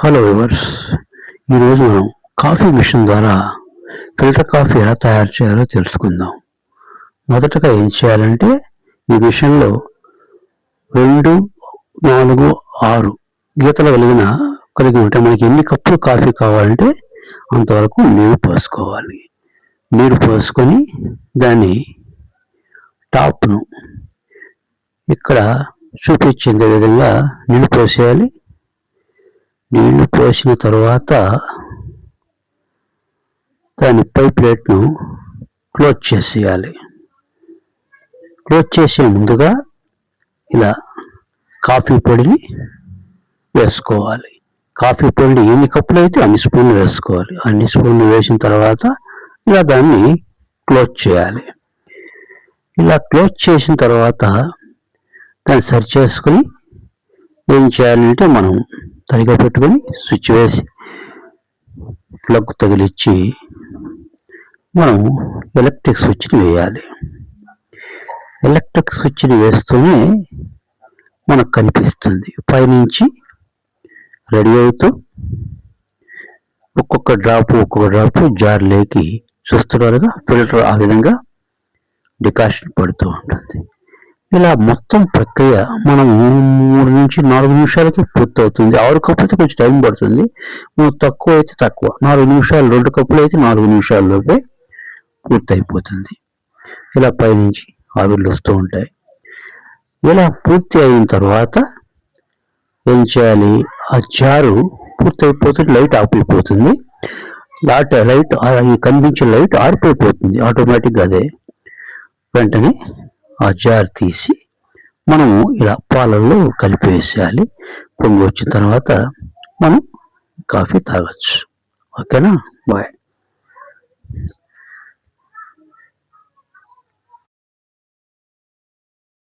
Hello viewers ఈరోజు మనం coffee machine ద్వారా ఫిల్టర్ కాఫీ ఎలా తయారు చేయాలో తెలుసుకుందాం. మొదటగా ఏం చేయాలంటే ఈ మిషన్లో రెండు నాలుగు ఆరు గీతలు కలిగిన కలిగి ఉంటే మనకి ఎన్ని కప్పులు కాఫీ కావాలంటే అంతవరకు నీరు పోసుకోవాలి. నీరు పోసుకొని దాన్ని టాప్ను ఇక్కడ చూపించిన విధంగా నీళ్ళు పోసేయాలి. నీళ్ళు పోసిన తర్వాత దాని పై ప్లేట్ను క్లోజ్ చేసేయాలి. క్లోజ్ చేసే ముందుగా ఇలా కాఫీ పొడిని వేసుకోవాలి. కాఫీ పొడిని ఎన్ని కప్పులు అయితే అన్ని స్పూన్లు వేసుకోవాలి. అన్ని స్పూన్లు వేసిన తర్వాత ఇలా దాన్ని క్లోజ్ చేయాలి. ఇలా క్లోజ్ చేసిన తర్వాత దాన్ని సరి చేసుకుని ఏం చేయాలంటే మనం తరిగా పెట్టుకొని స్విచ్ వేసి ప్లగ్ తగిలిచ్చి మనం ఎలక్ట్రిక్ స్విచ్ని వేయాలి. ఎలక్ట్రిక్ స్విచ్ని వేస్తూనే మనకు కనిపిస్తుంది. పైనుంచి రెడీ అవుతూ ఒక్కొక్క డ్రాప్ ఒక్కొక్క డ్రాప్ జార్లేకి చూస్తున్నారుగా ఫిల్టర్ ఆ విధంగా డికాషన్ పడుతూ ఉంటుంది. ఇలా మొత్తం ప్రక్రియ మనం మూడు నుంచి నాలుగు నిమిషాలకి పూర్తవుతుంది. ఆరు కప్పులు అయితే కొంచెం టైం పడుతుంది. మూడు తక్కువ అయితే తక్కువ. నాలుగు నిమిషాలు రెండు కప్పులు అయితే నాలుగు నిమిషాల్లోపే పూర్తయిపోతుంది. ఇలా పైనుంచి ఆవిర్లు వస్తూ ఉంటాయి. ఇలా పూర్తి అయిన తర్వాత ఏం చేయాలి? ఆ జారు పూర్తయిపోతుంది లైట్ ఆఫ్ అయిపోతుంది. లాట్ లైట్ ఈ కనిపించే లైట్ ఆరిపోయిపోతుంది. ఆటోమేటిక్గా అదే. వెంటనే ఆ జార్ తీసి మనము ఇలా పాలల్లో కలిపేసేయాలి పొంగి వచ్చిన తర్వాత మనం కాఫీ తాగొచ్చు. ఓకేనా? బాయ్.